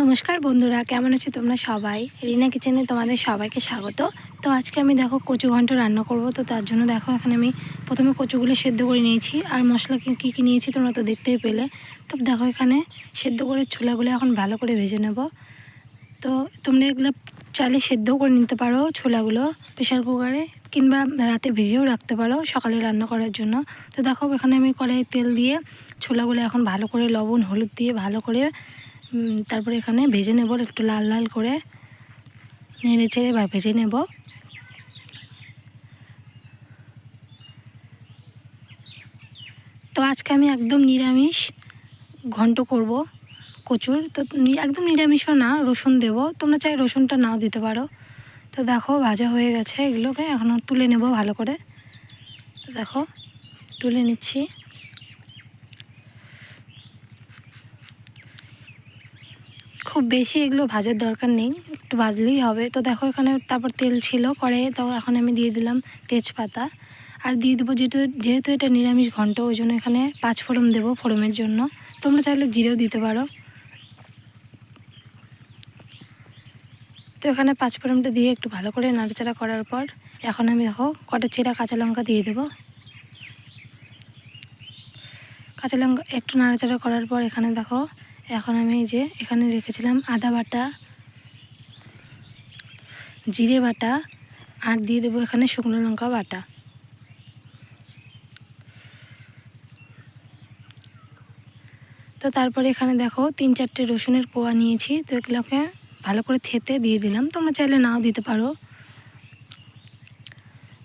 নমস্কার বন্ধুরা, কেমন আছো তোমরা সবাই? রিনা কিচেনে তোমাদের সবাইকে স্বাগত। তো আজকে আমি দেখো কচু ঘন্ট রান্না করব, তো তার জন্য দেখো এখানে আমি প্রথমে কচুগুলো সেদ্ধ করে নিয়েছি, আর মশলা কী কী নিয়েছি তোমরা তো দেখতেই পেলে। তো দেখো এখানে সেদ্ধ করে ছোলাগুলো এখন ভালো করে ভেজে নেব। তো তোমরা এগুলো চাইলে সেদ্ধও করে নিতে পারো, ছোলাগুলো প্রেশার কুকারে, কিংবা রাতে ভেজেও রাখতে পারো সকালে রান্না করার জন্য। তো দেখো এখানে আমি কড়াই তেল দিয়ে ছোলাগুলো এখন ভালো করে লবণ, হলুদ দিয়ে ভালো করে তারপরে এখানে ভেজে নেব একটু লাল লাল করে। নেড়ে চেড়ে বা ভেজে নেব। তো আজকে আমি একদম নিরামিষ ঘন্ট করব কচুর। তো একদম নিরামিষও না, রসুন দেব। তোমরা চাই রসুনটা নাও দিতে পারো। তো দেখো, ভাজা হয়ে গেছে এগুলোকে। এখন তুলে নেব ভালো করে। তো দেখো, তুলে নিচ্ছি। খুব বেশি এগুলো ভাজার দরকার নেই, একটু ভাজলেই হবে। তো দেখো এখানে তারপর তেল ছিল, করে তো এখন আমি দিয়ে দিলাম তেজপাতা। আর দিয়ে দেবো যেহেতু যেহেতু এটা নিরামিষ ঘন্ট, ওই জন্য এখানে পাঁচ ফোড়ন দেবো ফোড়নের জন্য। তোমরা চাইলে জিরেও দিতে পারো। তো এখানে পাঁচ ফোড়নটা দিয়ে একটু ভালো করে নাড়াচাড়া করার পর, এখন আমি দেখো কটা চেরা কাঁচা লঙ্কা দিয়ে দেবো। কাঁচা লঙ্কা একটু নাড়াচাড়া করার পর এখানে দেখো এখন আমি যে এখানে রেখেছিলাম আদা বাটা, জিরে বাটা, আর দিয়ে দেবো এখানে শুকনো লঙ্কা বাটা। তো তারপরে এখানে দেখো তিন চারটে রসুনের কোয়া নিয়েছি, তো এগুলোকে ভালো করে থেতে দিয়ে দিলাম। তোমরা চাইলে নাও দিতে পারো।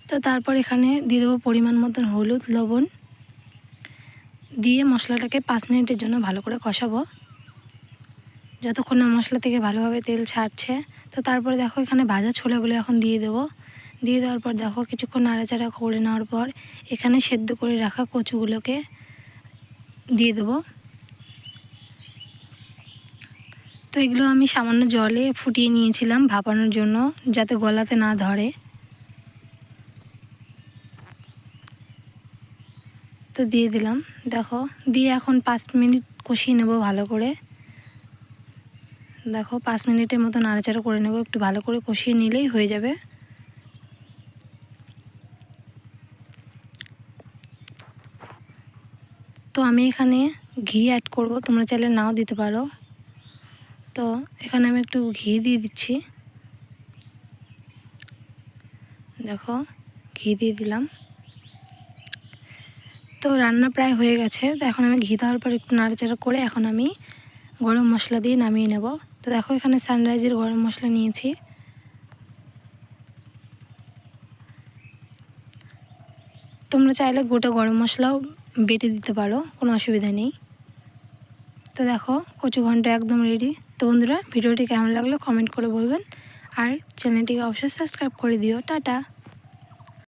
তো তারপর এখানে দিয়ে দেবো পরিমাণ মতন হলুদ, লবণ। দিয়ে মশলাটাকে পাঁচ মিনিটের জন্য ভালো করে কষাবো। যতক্ষণ না মশলা থেকে ভালোভাবে তেল ছাড়ছে, তো তারপরে দেখো এখানে ভাজা ছোলাগুলো এখন দিয়ে দেবো। দিয়ে দেওয়ার পর দেখো কিছুক্ষণ নাড়াচাড়া করে নেওয়ার পর এখানে সেদ্ধ করে রাখা কচুগুলোকে দিয়ে দেবো। তো এগুলো আমি সামান্য জলে ফুটিয়ে নিয়েছিলাম ভাপানোর জন্য, যাতে গলাতে না ধরে। তো দিয়ে দিলাম। দেখো, দিয়ে এখন পাঁচ মিনিট কষিয়ে নেব ভালো করে। দেখো, পাঁচ মিনিটের মতো নাড়াচাড়া করে নেব, একটু ভালো করে কষিয়ে নিলেই হয়ে যাবে। তো আমি এখানে ঘি অ্যাড করব, তোমরা চাইলে নাও দিতে পারো। তো এখানে আমি একটু ঘি দিয়ে দিচ্ছি। দেখো, ঘি দিয়ে দিলাম। তো রান্না প্রায় হয়ে গেছে, তো এখন আমি ঘি দেওয়ার পর একটু নাড়াচাড়া করে এখন আমি গরম মশলা দিয়ে নামিয়ে নেব। তো দেখো এখানে সানরাইজের গরম মশলা নিয়েছি। তোমরা চাইলে গোটা গরম মশলাও বেটে দিতে পারো, কোনো অসুবিধা নেই। তো দেখো, কচু ঘণ্টা একদম রেডি তো বন্ধুরা, ভিডিওটি কেমন লাগল কমেন্ট করে বলবেন। আর চ্যানেলটিকে অবশ্যই সাবস্ক্রাইব করে দিও। টাটা!